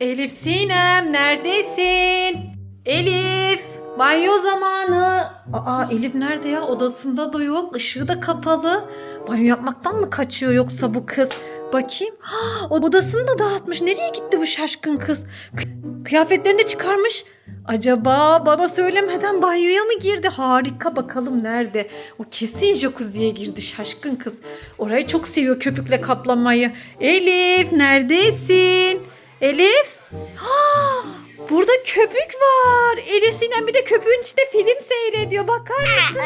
Elif Sinem neredesin? Elif banyo zamanı. Aa Elif nerede ya? Odasında da yok. Işığı da kapalı. Banyo yapmaktan mı kaçıyor yoksa bu kız? Bakayım. Ha, odasını da dağıtmış. Nereye gitti bu şaşkın kız? Kı- Kıyafetlerini çıkarmış. Acaba bana söylemeden banyoya mı girdi? Harika bakalım nerede? O kesin jacuzziye girdi şaşkın kız. Orayı çok seviyor köpükle kaplamayı. Elif neredesin? Elif? Ha, burada köpük var. Elif Sinem bir de köpüğün içinde film seyrediyor. Bakar mısınız?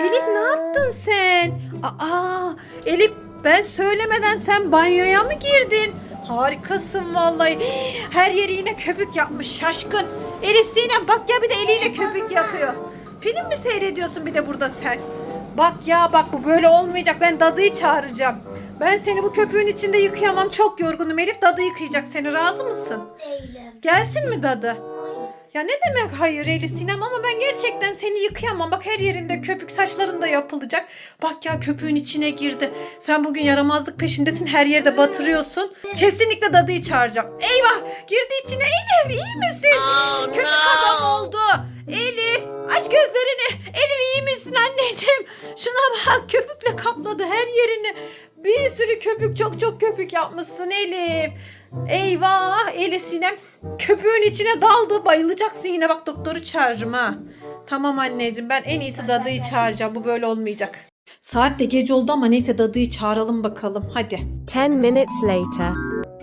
Elif ne yaptın sen? Aa, Elif ben söylemeden sen banyoya mı girdin? Harikasın vallahi. Her yeri yine köpük yapmış şaşkın. Elif Sinem bak ya bir de eliyle köpük yapıyor. Film mi seyrediyorsun bir de burada sen? Bak ya bak bu böyle olmayacak. Ben dadıyı çağıracağım. Ben seni bu köpüğün içinde yıkayamam. Çok yorgunum Elif. Dadı yıkayacak seni. Razı mısın? Değilim. Gelsin mi dadı? Hayır. Ya ne demek hayır Elif Sinem ama ben gerçekten seni yıkayamam. Bak her yerinde köpük saçların da yapılacak. Bak ya köpüğün içine girdi. Sen bugün yaramazlık peşindesin her yerde batırıyorsun. Kesinlikle dadıyı çağıracağım. Eyvah girdi içine Elif iyi misin? Köpük adam oldu. Elif aç gözlerini. Elif iyi misin anneciğim? Şuna bak köpükle kapladı her yerini. Bir sürü köpük çok çok köpük yapmışsın Elif. Eyvah Elif Sinem köpüğün içine daldı bayılacaksın yine bak doktoru çağırırım ha. Tamam anneciğim ben en iyisi dadıyı çağıracağım bu böyle olmayacak. Saat de gece oldu ama neyse dadıyı çağıralım bakalım hadi. 10 minutes later.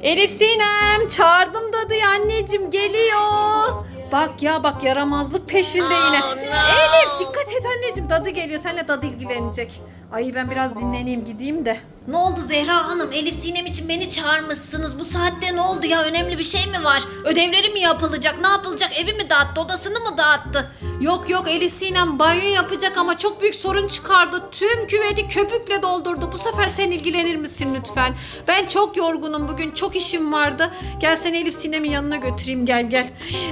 Elif Sinem çağırdım dadıyı anneciğim geliyor. Bak ya bak yaramazlık peşinde yine. Elif dikkat et anneciğim dadı geliyor seninle dadı ilgilenecek. Ay ben biraz dinleneyim gideyim de. Ne oldu Zehra Hanım? Elif Sinem için beni çağırmışsınız. Bu saatte ne oldu ya? Önemli bir şey mi var? Ödevleri mi yapılacak? Ne yapılacak? Evi mi dağıttı? Odasını mı dağıttı? Yok yok Elif Sinem banyo yapacak ama çok büyük sorun çıkardı. Tüm küveti köpükle doldurdu. Bu sefer sen ilgilenir misin lütfen? Ben çok yorgunum bugün. Çok işim vardı. Gel seni Elif Sinem'in yanına götüreyim gel gel.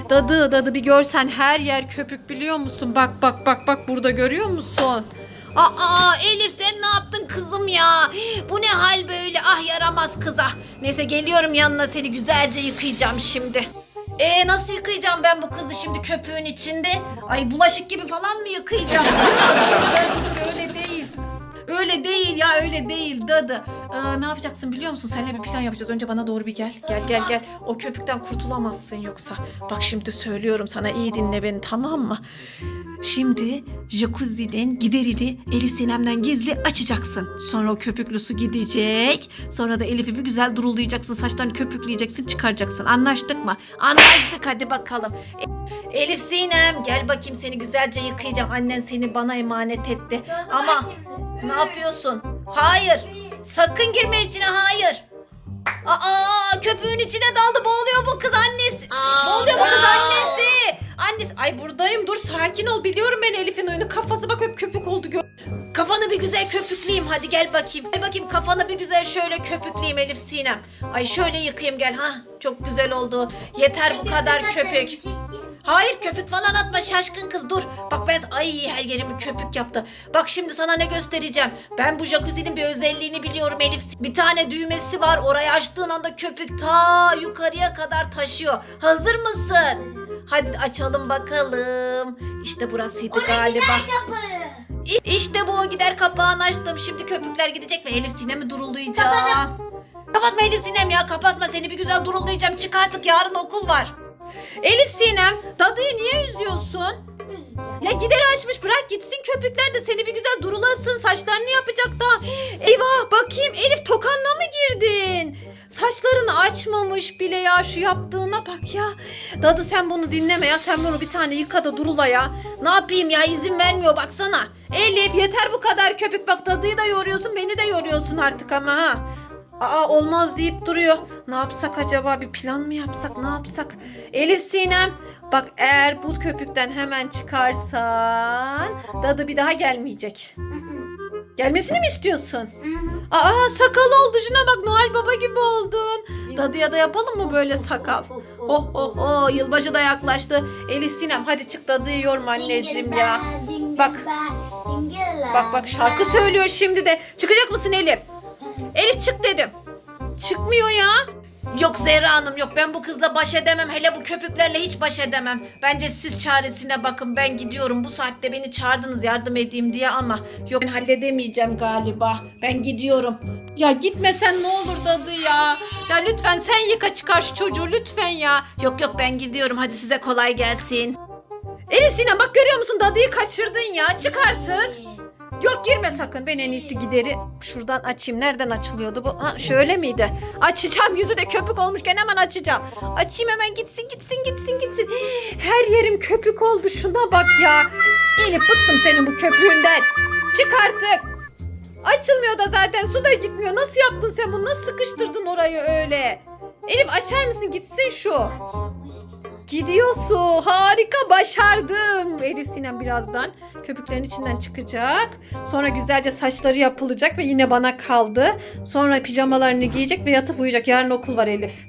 Dadı dadı bir görsen her yer köpük biliyor musun? Bak bak bak bak burada görüyor musun? Aa Elif sen ne yaptın kızım ya? Bu ne hal böyle? Ah yaramaz kıza. Neyse geliyorum yanına seni güzelce yıkayacağım şimdi. Ee nasıl yıkayacağım ben bu kızı şimdi köpüğün içinde? Ay bulaşık gibi falan mı yıkayacağım? öyle değil dadı. Ee, ne yapacaksın biliyor musun? Seninle bir plan yapacağız. Önce bana doğru bir gel. Gel gel gel. O köpükten kurtulamazsın yoksa. Bak şimdi söylüyorum sana iyi dinle beni tamam mı? Şimdi jacuzzi'den giderini Elif Sinem'den gizli açacaksın. Sonra o köpüklü su gidecek. Sonra da Elif'i bir güzel durulayacaksın. Saçlarını köpükleyeceksin çıkaracaksın. Anlaştık mı? Anlaştık hadi bakalım. E- Elif Sinem gel bakayım seni güzelce yıkayacağım. Annen seni bana emanet etti. Ama ne yapıyorsun? Hayır. Sakın girme içine hayır. Aa köpüğün içine daldı boğuluyor bu kız annesi. boğuluyor bu kız annesi. Annesi. Ay buradayım dur sakin ol biliyorum ben Elif'in oyunu kafası bak hep köpük oldu gör. Kafanı bir güzel köpükleyeyim hadi gel bakayım. Gel bakayım kafanı bir güzel şöyle köpükleyeyim Elif Sinem. Ay şöyle yıkayayım gel ha çok güzel oldu. Yeter bu kadar köpük. Hayır köpük falan atma şaşkın kız dur. Bak ben ay her yerimi köpük yaptı. Bak şimdi sana ne göstereceğim. Ben bu jacuzzi'nin bir özelliğini biliyorum Elif. Bir tane düğmesi var. Orayı açtığın anda köpük ta yukarıya kadar taşıyor. Hazır mısın? Hadi açalım bakalım. İşte burasıydı galiba. Kapı. İ- İşte bu gider kapağını açtım. Şimdi köpükler gidecek ve Elif Sinem'i durulayacağım. Kapatma Elif Sinem ya kapatma seni bir güzel durulayacağım. Çık artık yarın okul var. Elif Sinem dadıyı niye üzüyorsun? Ya gider açmış bırak gitsin köpükler de seni bir güzel durulasın saçlarını yapacak da. Eyvah bakayım Elif tokanla mı girdin? Saçlarını açmamış bile ya şu yaptığına bak ya. Dadı sen bunu dinleme ya sen bunu bir tane yıka da durula ya. Ne yapayım ya izin vermiyor baksana. Elif yeter bu kadar köpük bak dadıyı da yoruyorsun beni de yoruyorsun artık ama ha. Aa olmaz deyip duruyor. Ne yapsak acaba bir plan mı yapsak ne yapsak? Elif Sinem bak eğer bu köpükten hemen çıkarsan dadı bir daha gelmeyecek. Gelmesini mi istiyorsun? Aa sakal oldu şuna bak Noel Baba gibi oldun. Dadıya da yapalım mı böyle sakal? Oh oh oh yılbaşı da yaklaştı. Elif Sinem hadi çık dadıyı yorma anneciğim ya. Bak. Bak bak şarkı söylüyor şimdi de. Çıkacak mısın Elif? Elif çık dedim. Çıkmıyor ya. Yok Zehra Hanım yok ben bu kızla baş edemem hele bu köpüklerle hiç baş edemem. Bence siz çaresine bakın ben gidiyorum bu saatte beni çağırdınız yardım edeyim diye ama yok ben halledemeyeceğim galiba ben gidiyorum. Ya gitmesen ne olur dadı ya. Ya lütfen sen yıka çıkar şu çocuğu lütfen ya. Yok yok ben gidiyorum hadi size kolay gelsin. Elif Sinem bak görüyor musun dadıyı kaçırdın ya çık artık. Yok girme sakın ben en iyisi gideri şuradan açayım. Nereden açılıyordu bu? Ha şöyle miydi? Açacağım yüzü de köpük olmuşken hemen açacağım. Açayım hemen gitsin gitsin gitsin gitsin. Her yerim köpük oldu şuna bak ya. Elif bıktım senin bu köpüğünden. Çık artık. Açılmıyor da zaten su da gitmiyor. Nasıl yaptın sen bunu? Nasıl sıkıştırdın orayı öyle? Elif açar mısın gitsin şu. Gidiyor su. Harika başardım. Elif Sinem birazdan köpüklerin içinden çıkacak. Sonra güzelce saçları yapılacak ve yine bana kaldı. Sonra pijamalarını giyecek ve yatıp uyuyacak. Yarın okul var Elif.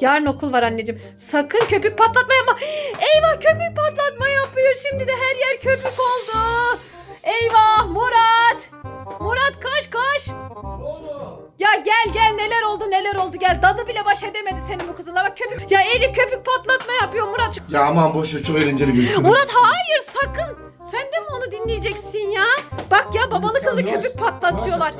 Yarın okul var anneciğim. Sakın köpük patlatma yapma. Eyvah köpük patlatma yapıyor. Şimdi de her yer köpük oldu. Eyvah Murat. Murat koş koş. Ya gel gel neler oldu neler oldu gel. Dadı bile baş edemedi senin bu kızınla. Patlatma yapıyor Murat. Ya aman boş ver çok eğlenceli gözüküyor. Murat hayır sakın. Sen de mi onu dinleyeceksin ya? Bak ya babalı kızı köpük patlatıyorlar.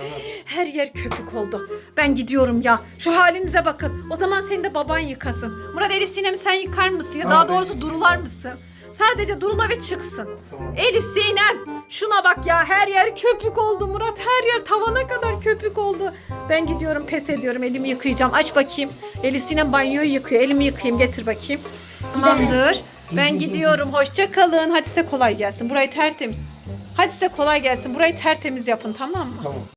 Her yer köpük oldu. Ben gidiyorum ya. Şu halinize bakın. O zaman seni de baban yıkasın. Murat Elif Sinem'i sen yıkar mısın? Ya daha Tamam, ben doğrusu durular mısın? Sadece durula ve çıksın. Tamam. Elif Sinem şuna bak ya her yer köpük oldu Murat her yer tavana kadar köpük oldu. Ben gidiyorum pes ediyorum elimi yıkayacağım aç bakayım. Elif Sinem banyoyu yıkıyor elimi yıkayayım getir bakayım. Tamamdır. Ben gidiyorum hoşça kalın. Hadi size kolay gelsin. Burayı tertemiz. Hadi size kolay gelsin. Burayı tertemiz yapın tamam mı? Tamam.